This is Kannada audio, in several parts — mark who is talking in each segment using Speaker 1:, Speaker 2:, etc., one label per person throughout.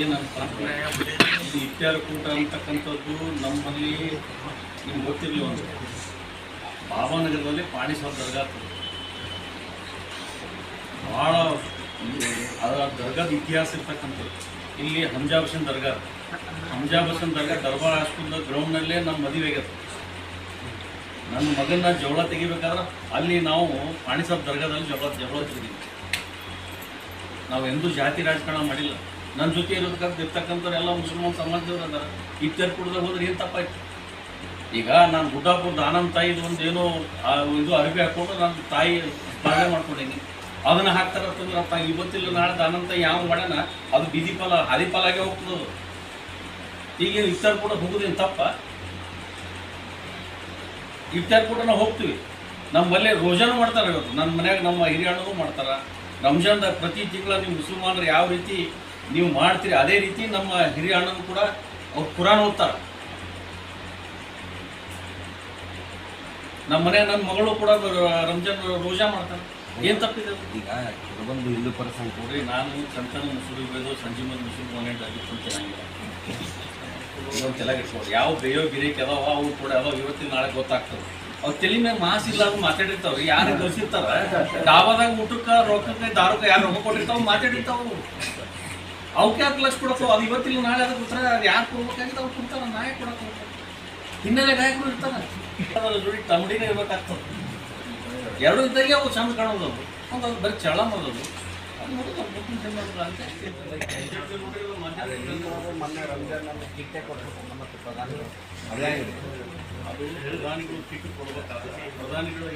Speaker 1: ಏನಂತ ಇತ್ಯಾರ ಕೂಟ ಅಂತಕ್ಕಂಥದ್ದು ನಮ್ಮಲ್ಲಿ ನಿಮ್ಗೆ ಗೊತ್ತಿರಲಿ ಒಂದು. ಭಾವನಗರದಲ್ಲಿ ಪಾಣಿಸ್ವಾಮಿ ದರ್ಗಾ. ಭಾಳ ಅದರ ದರ್ಗಾದ ಇತಿಹಾಸ ಇರ್ತಕ್ಕಂಥದ್ದು. ಇಲ್ಲಿ ಹಂಜಾಬ್ ದರ್ಗಾ. ಹಂಜಾಬ್ ಹಸನ್ ದರ್ಗಾ ದರ್ಬಾರ್ ಹಾಸ್ಪಿಟಲ್ ಗ್ರೌಂಡ್ನಲ್ಲೇ ನಮ್ಮ ಮದುವೆ ನನ್ನ ಮಗನ ಜವಳ ತೆಗಿಬೇಕಾದ್ರೆ ಅಲ್ಲಿ ನಾವು ಪಾಣಿಸಾಬ್ ದರ್ಗಾದಲ್ಲಿ ಜವಳ ಜವಳ ತೆಗಿದ್ದೀವಿ. ನಾವು ಎಂದೂ ಜಾತಿ ರಾಜಕಾರಣ ಮಾಡಿಲ್ಲ. ನನ್ನ ಜೊತೆ ಇರೋದಕ್ಕಂತ ಇರ್ತಕ್ಕಂಥವ್ರು ಎಲ್ಲ ಮುಸಲ್ಮಾನ್ ಸಮಾಜದವ್ರು ಅದಾರ. ಇತ್ತರ ಕುಡ್ದಾಗ ಹೋದ್ರೆ ಏನು ತಪ್ಪಾಯ್ತು? ಈಗ ನಾನು ಗುಡ್ಡಾಪುರದ ಆನಂದ್ ತಾಯಿದು ಒಂದು ಏನೋ ಇದು ಅರಿವಿ ಹಾಕೊಂಡು ನನ್ನ ತಾಯಿ ಸ್ಮರಣೆ ಮಾಡ್ಕೊಂಡೀನಿ. ಅದನ್ನ ಹಾಕ್ತಾರ ಅಂತಂದ್ರೆ ಇವತ್ತಿಲ್ಲ ನಾಳೆ ಆನಂದ್ ತಾಯಿ ಯಾವ ಮಾಡ್ಯಾನ ಅದು ಬಿದಿ ಫಲ ಹದಿ ಫಲಾಗೆ ಹೋಗ್ತದೆ ಹೋಗ್ತದ? ಈಗ ಇತ್ತರ ಕೂಡ ಹೋಗೋದೇನು ತಪ್ಪ? ಇತ್ಯಾದ ಕೂಡ ನಾವು ಹೋಗ್ತೀವಿ. ನಮ್ಮಲ್ಲೇ ರೋಜಾನು ಮಾಡ್ತಾರೆ ಇವತ್ತು. ನನ್ನ ಮನ್ಯಾಗ ನಮ್ಮ ಹಿರಿಯಣ್ಣನೂ ಮಾಡ್ತಾರೆ. ರಂಜಾನ್ದಾಗ ಪ್ರತಿ ತಿಂಗಳ ನೀವು ಮುಸಲ್ಮಾನರು ಯಾವ ರೀತಿ ನೀವು ಮಾಡ್ತೀರಿ ಅದೇ ರೀತಿ ನಮ್ಮ ಹಿರಿಯ ಅಣ್ಣನೂ ಕೂಡ ಅವ್ರು ಕುರಾನ್ ಓದ್ತಾರೆ. ನಮ್ಮ ಮನೆ ನನ್ನ ಮಗಳು ಕೂಡ ರಂಜಾನ್ ರೋಜಾ ಮಾಡ್ತಾರೆ ಏನು ತಪ್ಪಿದೆ
Speaker 2: ಈಗ ಕೆಲವೊಂದು ಹಿಂದೂ ಪರ್ಸನ್
Speaker 1: ನೋಡ್ರಿ ನಾನು ಚಂತನ ಮುಸುರು ಬೇದು ಸಂಜೆ ಮಂದಿ ಮುಸುರು ಮನೆಂಟ್ ಚೆನ್ನಾಗಿಲ್ಲ ಯಾವ ಬೇಯೋ ಗಿರೇಕ್ ಅದಾವ ಅವು ಕೂಡ ಅದಾವ ಇವತ್ತಿನ ನಾಳೆ ಗೊತ್ತಾಗ್ತದೆ. ಅವ್ರು ತಲೆ ಮೇಲೆ ಮಾಸ್ ಇಲ್ಲ ಅಂತ ಮಾತಾಡಿರ್ತಾವ್ರಿ. ಯಾರು ಗಳಿಸಿರ್ತಾರ ಡಾಬಾದಾಗ ಊಟಕ್ಕೆ ರೊಕ್ಕಕ್ಕೆ ದಾರಕ್ಕ ಯಾರು ರೊಕ್ಕ ಕೊಟ್ಟಿರ್ತಾವ ಮಾತಾಡಿರ್ತಾವ. ಅವಕ್ಕೆ ಯಾಕೆ ಲಕ್ಷ ಕೊಡಕ್ಕೋ? ಅದು ಇವತ್ತಿಲ್ಲ, ನಾಳೆ ಅದಕ್ಕೆ ಉತ್ತರ ಅದು ಯಾರು ಕೊಡ್ಬೇಕಾಗಿತ್ತು ಅವ್ರು ಕೊಡ್ತಾರ ನಾಯಕ್ ಕೊಡಕ್ಕೆ ಹಿನ್ನೆಲೆ ಗಾಯಕರು ಇರ್ತಾರೆ. ಅದ್ರ ಜೋಡಿ ತಮಡಿನೇ ಇರ್ಬೇಕಾಗ್ತದೆ. ಎರಡು ಇದ್ದಾಗೆ ಅವು ಚಂದ ಕಾಣೋದು ಅವು ಒಂದು ಅದು ಬರೀ ಚಳ ಮಾಡೋದು ಅದು. ಅದು ಮುಟ್ಟಿನ ತಿನ್ನೋದಿಲ್ಲ ಅಂತ
Speaker 2: ಮೊನ್ನೆ ರಂಜಾನ್ ಕಿಟ್ಟೆ ಕೊಟ್ಟು ನಮ್ಮ ಪ್ರಧಾನಿಗಳು ಅದೇ
Speaker 1: ಅದು ಪ್ರಧಾನಿಗಳು ಕಿಟ್ಟು ಕೊಡಬೇಕಾಗುತ್ತೆ ಪ್ರಧಾನಿಗಳು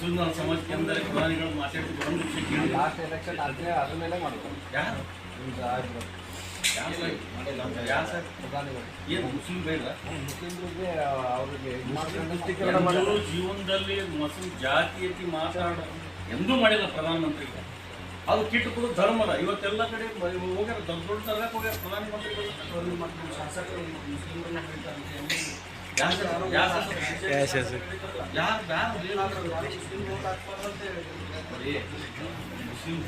Speaker 1: ಮುಸಲ್ಮಾನ ಸಮಾಜಕ್ಕೆ ಅಂದರೆ ಪ್ರಧಾನಿಗಳು ಮಾತಾಡ್ತಿದ್ದು ಒಂದು ವಿಷಯ ಕೇಳಿ.
Speaker 2: ಲಾಸ್ಟ್ ಎಲೆಕ್ಷನ್ ಅದೇ ಅದ್ರ ಮೇಲೆ ಮಾಡೋದು
Speaker 1: ಯಾರು? ಜೀವನದಲ್ಲಿ ಮುಸ್ಲಿಂ ಜಾತಿಯತಿ ಮಾತಾಡ ಎಂದೂ ಮಾಡಿಲ್ಲ ಪ್ರಧಾನಮಂತ್ರಿಗಳು. ಅದು ಕಿಟ್ಟು ಕೊಡೋದು ಧರ್ಮದ ಇವತ್ತೆಲ್ಲ ಕಡೆ ಹೋಗ್ಯಾರ ದೊಡ್ಡ ದೊಡ್ಡ ಹೋಗ್ಯಾರ ಪ್ರಧಾನಮಂತ್ರಿಗಳು. ಶಾಸಕರು ಮುಸ್ಲಿಮರನ್ನ ಯಾರು ಏನಾದ್ರು ಮುಸ್ಲಿಂ